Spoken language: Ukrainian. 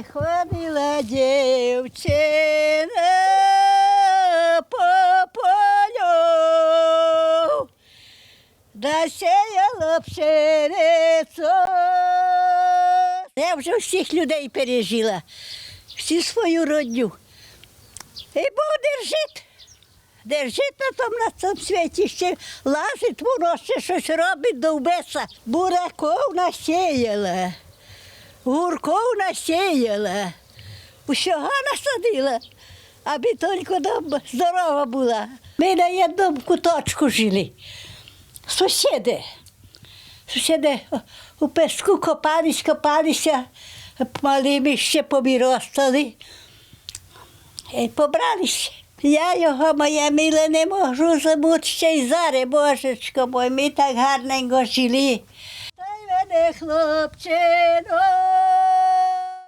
Ой, ходила дівчина по полю, да сіяла пшеницю. Я вже всіх людей пережила, всі свою родню. І Бог держить. Держить на тому на цьому світі ще лазить, воно ще щось робить довбеса. Бураков насіяла, гурков насіяла, усього насадила, аби тільки здорова була. Ми на одному куточку жили. Сусіди. Сусіди у песку копались, копалися, малими ще повіростали. І побрались. Я його, моя мила, не можу забути ще й зараз, божечко мой, ми так гарненько жили. Та й мене хлопчино